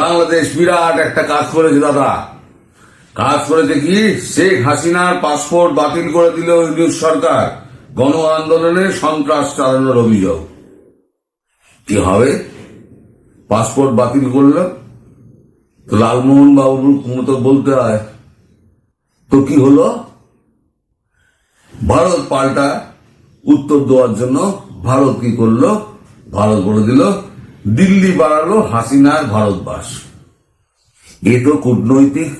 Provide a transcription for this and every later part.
বাংলাদেশ বিরাট একটা কাজ করেছে, দাদা। কাজ করেছে কি? শেখ হাসিনার পাসপোর্ট বাতিল করে দিল ইউনিট সরকার। গণ আন্দোলনে সন্ত্রাস চালানোর অভিযোগ। কি হবে? পাসপোর্ট বাতিল করল? তো লালমোহন বাবুর মতো বলতে হয়। তো কি হলো? ভারত পাল্টা উত্তর দেওয়ার জন্য ভারত কি করল? ভারত বলে দিল দিল্লি বাড়ালো হাসিনার ভারতবাস। এ তো কূটনৈতিক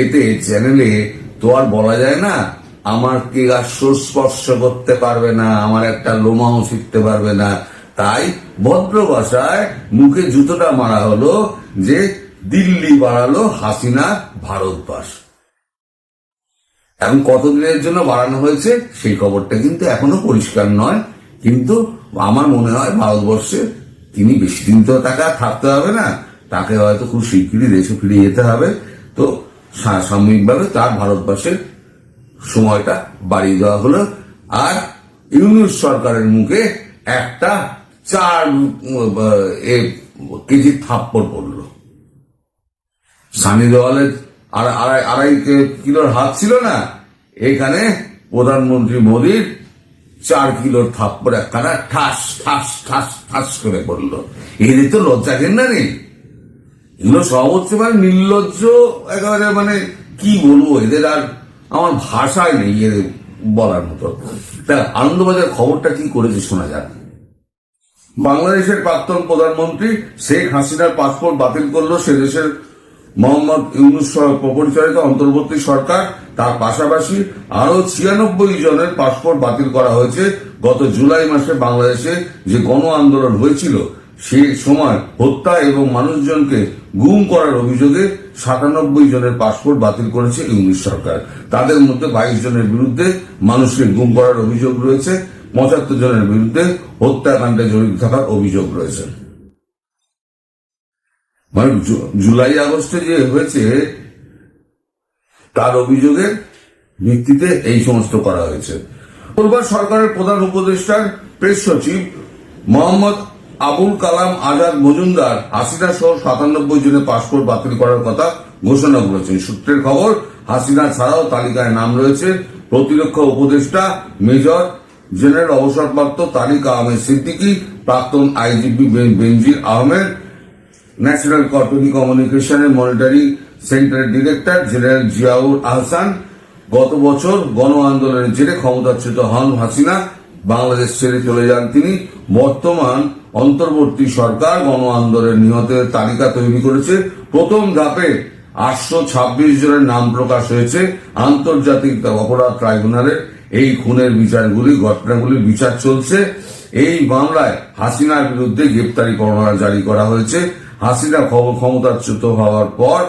এতে চ্যানেলে তো আর বলা যায় না, আমার কে আর স্পর্শ করতে পারবে না, আমার একটা লোমাও শিখতে পারবে না। তাই ভদ্র ভাষায় মুখে জুতোটা মারা হলো যে দিল্লি বাড়ালো হাসিনার ভারতবাস। এখন কতদিনের জন্য বাড়ানো হয়েছে সেই খবরটা কিন্তু এখনও পরিষ্কার নয়। কিন্তু আমার মনে হয় ভারতবর্ষে তিনি বেশি দিন তো তাকে থাকতে হবে না। তাকে হয়তো খুব শিগগিরই দেশে ফিরে যেতে হবে। তো সাময়িকভাবে তার ভারতবর্ষের সময়টা বাড়িয়ে দেওয়া হলো। আর ইউনিট সরকারের মুখে একটা চার কেজি থাপ্পড় পড়ল। সানি দেওয়ালের আড়াই কিলোর হাত ছিল না। এখানে প্রধানমন্ত্রী মোদীর চার কিলোর থাপ্পড় একখানা ঠাস ঠাস ঠাস ঠাস করে পড়ল। এদের তো লজ্জা ঘেন্না নেই এগুলো সব হচ্ছে মানে নির্লজ্জ, একেবারে মানে কি বলব, এদের আর আমার ভাষায় নেই এদের বলার মতো। তা আনন্দবাজার খবরটা কি করেছে শোনা যাক। বাংলাদেশের প্রাক্তন প্রধানমন্ত্রী শেখ হাসিনার পাসপোর্ট বাতিল করল, সে দেশের মোহাম্মদ ইউনুস পরিচালিত অন্তর্বর্তী সরকার, তার পাশাপাশি আরও ছিয়ানব্বই জনের পাসপোর্ট বাতিল করা হয়েছে। গত জুলাই মাসে বাংলাদেশে যে গণ আন্দোলন হয়েছিল সেই সময় হত্যা এবং মানুষজনকে গুম করার অভিযোগে সাতানব্বই জনের পাসপোর্ট বাতিল করেছে ইউনিশ সরকার। তাদের মধ্যে বাইশ জনের বিরুদ্ধে মানুষকে গুম করার অভিযোগ রয়েছে, পঁচাত্তর জনের বিরুদ্ধে হত্যাকাণ্ডে জড়িত থাকার অভিযোগ রয়েছে। মানে জুলাই আগস্টে যে হয়েছে, তার অভিযোগের ভিত্তিতে এই সমস্ত করা হয়েছে। সরকারের প্রধান উপদেষ্টার প্রেস সচিব মোহাম্মদ আবুল কালাম আজাদ মজুমদার হাসিনা সহ সাতানব্বই জনের পাসপোর্ট বাতিল করার কথা ঘোষণা করেছেন। সূত্রের খবর, হাসিনা ছাড়াও তালিকায় নাম রয়েছে প্রতিরক্ষা উপদেষ্টা, মেজর জেনারেল অবসরপ্রাপ্ত তারিক আহমেদ সিদ্দিকী, প্রাক্তন আইজিপি বেনজির আহমেদ ন্যাশনাল টেলিকমিউনিকেশনের মনিটরিং সেন্টারের ডিরেক্টর জেনারেল জিয়াউর আহসান গত বছর গণ আন্দোলনের জেরে ক্ষমতাচ্যুত হন হাসিনা। বাংলাদেশ ছেড়ে চলে যান তিনি। বর্তমান অন্তর্বর্তী সরকার গণ আন্দোলনের নিহতের তালিকা তৈরি করেছে। প্রথম ধাপে আটশো ছাব্বিশ জনের নাম প্রকাশ হয়েছে আন্তর্জাতিক অপরাধ ট্রাইব্যুনালের এই খুনের বিচারগুলি, ঘটনাগুলির বিচার চলছে। এই মামলায় হাসিনার বিরুদ্ধে গ্রেপ্তারি পরোয়ানা জারি করা হয়েছে। হাসিনা ক্ষমতাচ্যুত হওয়ার পর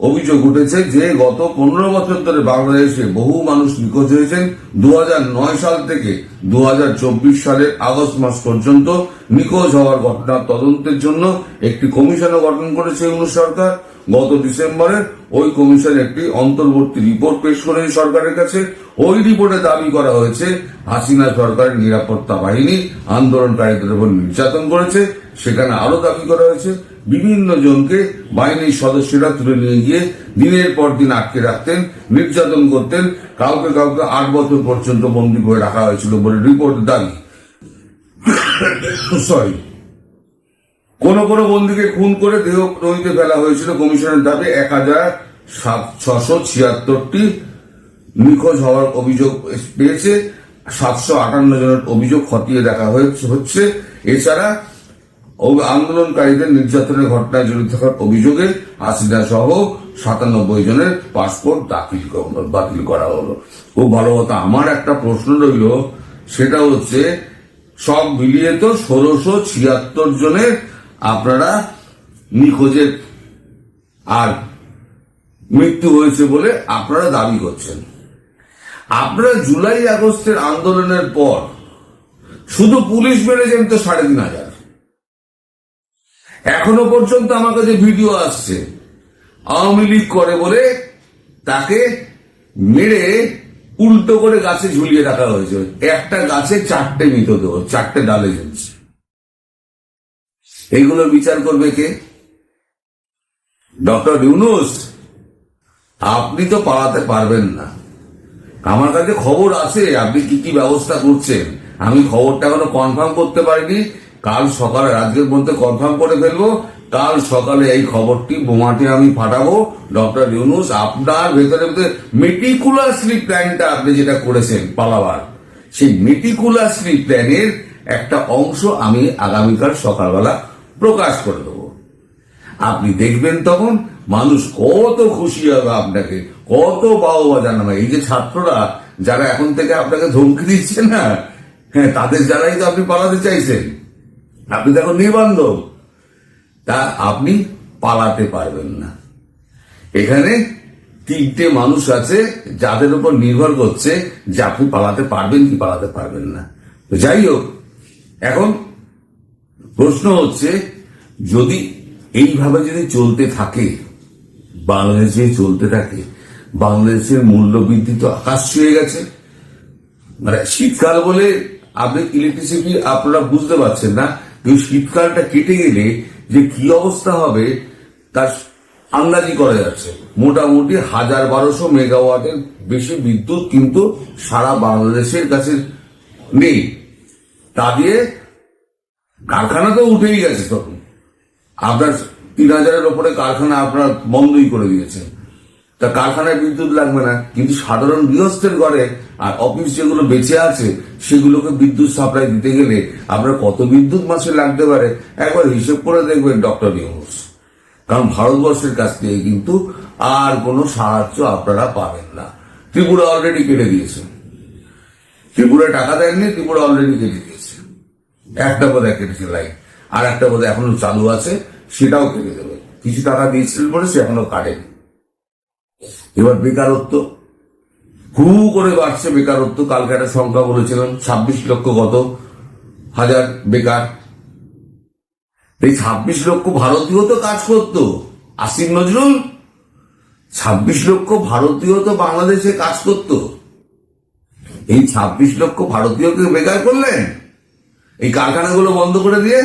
অভিযোগ উঠেছে যে গত পনেরো বছর ধরে বাংলাদেশে বহু মানুষ নিখোঁজ হয়েছেন। দু হাজার নয় সাল থেকে দু হাজার চব্বিশ সালের আগস্ট মাস পর্যন্ত নিখোঁজ হওয়ার ঘটনার তদন্তের জন্য একটি কমিশনও গঠন করেছে অনুসরকার সরকার। গত ডিসেম্বরে ওই কমিশন একটি অন্তর্বর্তী রিপোর্ট পেশ করেছে সরকারের কাছে। ওই রিপোর্টে দাবি করা হয়েছে, হাসিনা সরকারের নিরাপত্তা বাহিনী আন্দোলনকারীদের উপর নির্যাতন করেছে, সেখানে আরও দাবি করা হয়েছে। বিভিন্ন জনকে বাহিনীর সদস্যরা তুলে নিয়ে গিয়ে দিনের পর দিন আটকে রাখতেন, নির্যাতন করতেন, কাউকে কাউকে আট বছর পর্যন্ত বন্দী করে রাখা হয়েছিল বলে রিপোর্ট দাবি। সরি কোন কোন বন্দীকে খুন করে দেহ নদীতে ফেলা হয়েছিল। কমিশনের দাবি এক হাজার সাত ছশো ছিয়াত্তরটি নিখোঁজ হওয়ার অভিযোগ পেয়েছে। সাতশো আটান্ন জনের অভিযোগ খতিয়ে দেখা হচ্ছে। এছাড়া আন্দোলনকারীদের নির্যাতনের ঘটনায় জড়িত থাকার অভিযোগে হাসিনা সহ সাতানব্বই জনের পাসপোর্ট দাখিল বাতিল করা হলো। খুব ভালো কথা। আমার একটা প্রশ্ন রইল, সেটা হচ্ছে সব মিলিয়ে তো ষোলোশো ছিয়াত্তর জনের আপনারা নিখোঁজের আর মৃত্যু হয়েছে বলে আপনারা দাবি করছেন। আপনারা জুলাই আগস্টের আন্দোলনের পর শুধু পুলিশ মেরেছেন তো সাড়ে তিন হাজার। এখনও পর্যন্ত আমার কাছে ভিডিও আসছে। আওয়ামী লীগ করে বলে তাকে মেরে উল্টো করে গাছে ঝুলিয়ে রাখা হয়েছে। একটা গাছে চারটে মৃতদেহ, চারটে ডালে ঝুলছে। এইগুলো বিচার করবে কে? ডক্টর ইউনুস, আপনি তো পালাতে পারবেন না। আমার কাছে খবর আছে, আপনি কি কি ব্যবস্থা করছেন? আমি খবরটা এখনও কনফার্ম করতে পারিনি। কাল সকালে, রাজ্যের মধ্যে কনফার্ম করে ফেলব। কাল সকালে এই খবরটি বোমাটি আমি ফাটাবো ডক্টর ইউনুস, আপনার ভেতরে ভেতরে মেটিকুলাসলি প্ল্যানটা আপনি যেটা করেছেন পালাবার, সেই মেটিকুলাসলি প্ল্যানের একটা অংশ আমি আগামীকাল সকালবেলা প্রকাশ করে দেবো। আপনি দেখবেন তখন মানুষ কত খুশি হবে আপনাকে, কত বাহবা জানাবে। এই যে ছাত্ররা, যারা এখন থেকে আপনাকে ধমকি দিচ্ছে না হ্যাঁ তাদের যারাই তো আপনি পালাতে চাইছেন। আপনি দেখো নির্বান্ধব। তা আপনি পালাতে পারবেন না। এখানে তিনটে মানুষ আছে, যাদের উপর নির্ভর করছে যে আপনি পালাতে পারবেন কি পালাতে পারবেন না। তো যাই হোক, এখন প্রশ্ন হচ্ছে, যদি এইভাবে যদি চলতে থাকে, বাংলাদেশে চলতে থাকে, বাংলাদেশের মূল্য বৃদ্ধি তো আকাশ ছুঁয়ে গেছে। মানে শীতকাল বলে আপনি ইলেকট্রিসিটি আপনারা বুঝতে পারছেন না, কিন্তু শীতকালটা কেটে গেলে যে কি অবস্থা হবে, তার আন্দাজি করা যাচ্ছে। মোটামুটি হাজার বারোশো মেগাওয়াটের বেশি বিদ্যুৎ কিন্তু সারা বাংলাদেশের কাছে নেই। তা দিয়ে কারখানা তো উঠেই গেছে তখন। আপনার তিন হাজারের ওপরে কারখানা আপনার বন্ধই করে দিয়েছে। তা কারখানায় বিদ্যুৎ লাগবে না, কিন্তু সাধারণ গৃহস্থের ঘরে আর অফিস যেগুলো বেঁচে আছে, সেগুলোকে বিদ্যুৎ সাপ্লাই দিতে গেলে আপনার কত বিদ্যুৎ মাসে লাগতে পারে? একবার হিসেব করে দেখবেন, ডক্টর ইউনুস কারণ ভারতবর্ষের কাছ থেকে কিন্তু আর কোনো সাহায্য আপনারা পাবেন না। ত্রিপুরা অলরেডি কেটে দিয়েছে। ত্রিপুরা টাকা দেননি, ত্রিপুরা অলরেডি কেটে দিয়েছে। একটা বোধহয় কেটেছে লাইন আর একটা বোধহয় এখনও চালু আছে, সেটাও কেটে দেবে। কিছু টাকা দিয়েছিলেন বলে সে এখনও কাটেনি। এবার বেকারত্ব। হু করে বাড়ছে বেকারত্ব। কালকে একটা সংখ্যা বলেছিলাম, ছাব্বিশ লক্ষ কত? হাজার বেকার। এই ছাব্বিশ লক্ষ ভারতীয় তো কাজ করতো। আসিফ নজরুল, ছাব্বিশ লক্ষ ভারতীয় তো বাংলাদেশে কাজ করতো। এই ছাব্বিশ লক্ষ ভারতীয়কে বেকার করলেন? এই কারখানাগুলো বন্ধ করে দিয়ে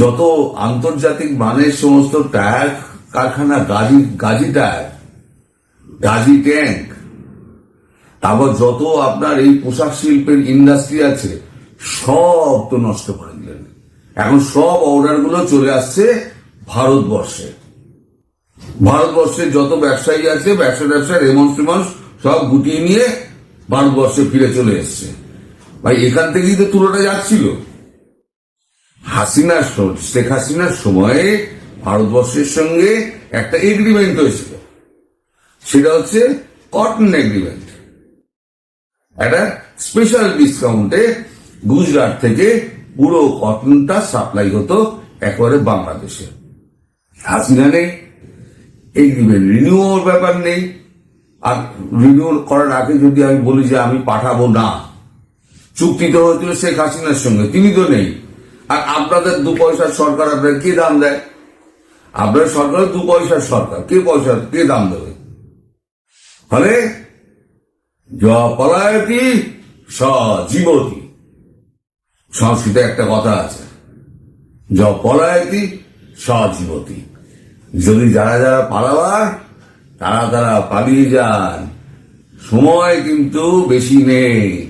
যত আন্তর্জাতিক মানের সমস্ত টায়ার কারখানা গাজি গাজি টায়ার গাজি ট্যাঙ্ক, তারপর যত আপনার এই পোশাক শিল্পের ইন্ডাস্ট্রি আছে, সব তো নষ্ট করে দিলেন। এখন সব অর্ডারগুলো চলে আসছে ভারতবর্ষে। ভারতবর্ষের যত ব্যবসায়ী আছে ব্যবসা ব্যবসা টেমন্স সব গুটিয়ে নিয়ে ভারতবর্ষে ফিরে চলে এসছে। ভাই, এখান থেকেই তো তুলোটা যাচ্ছিল। হাসিনার শেখ হাসিনার সময়ে ভারতবর্ষের সঙ্গে একটা এগ্রিমেন্ট হয়েছিল। সেটা হচ্ছে কটন এগ্রিমেন্ট একটা স্পেশাল ডিসকাউন্টে গুজরাট থেকে পুরো কটনটা সাপ্লাই হতো একেবারে বাংলাদেশে। হাসিনা নেই এগ্রিমেন্ট রিনিউয়াল ব্যাপার নেই। আর রিনিউ করার আগে যদি আমি বলি যে আমি পাঠাবো না চুক্তি তো হয়েছিল শেখ হাসিনার সঙ্গে, তিনি তো নেই। আর আপনাদের দু পয়সার সরকার আপনার কে দাম দেয়? আপনার সরকার দু পয়সার সরকার, কে পয়সা, কে দাম দেবে? ফলে য পলায়তি স জীবতি সংস্কৃতে একটা কথা আছে য পলায়তি স জীবতি যদি যারা যারা পালাবার তারা তারা পালিয়ে যান। সময় কিন্তু বেশি নেই।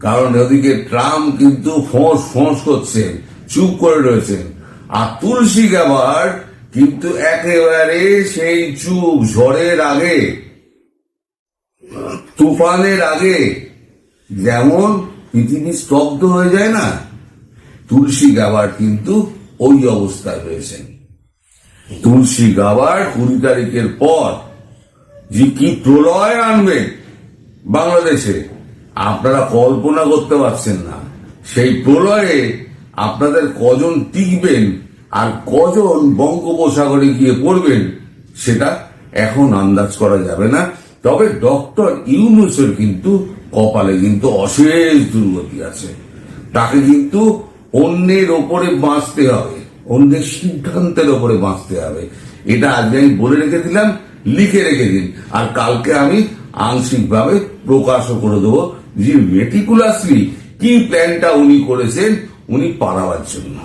কারণ ওদিকে ট্রাম্প কিন্তু ফোঁস ফোঁস করছেন চুপ করে রয়েছেন আর তুলসী গাবার কিন্তু একেবারে সেই চুপ, ঝড়ের আগে, তুফানের আগে। যেমন পৃথিবী স্তব্ধ হয়ে যায় না, তুলসী গাবার কিন্তু ওই অবস্থায় রয়েছেন। তুলসী গাবার কুড়ি তারিখের পর, যে কি প্রলয় আনবে বাংলাদেশে আপনারা কল্পনা করতে পারছেন না। সেই প্রলয়ে আপনাদের কজন টিকবেন আর কজন বঙ্গোপসাগরে গিয়ে পড়বেন, সেটা এখন আন্দাজ করা যাবে না। তবে ডক্টর ইউনুসের কিন্তু কপালে কিন্তু অশেষ দুর্গতি আছে। তাকে কিন্তু অন্যের ওপরে বাঁচতে হবে, অন্যের সিদ্ধান্তের ওপরে বাঁচতে হবে। এটা আজকে আমি বলে রেখে দিলাম, লিখে রেখে দিন। আর কালকে আমি আংশিকভাবে প্রকাশও করে দেবো যে মেটিকুলাসলি কি প্ল্যানটা উনি করেছেন উনি পালাবার জন্য।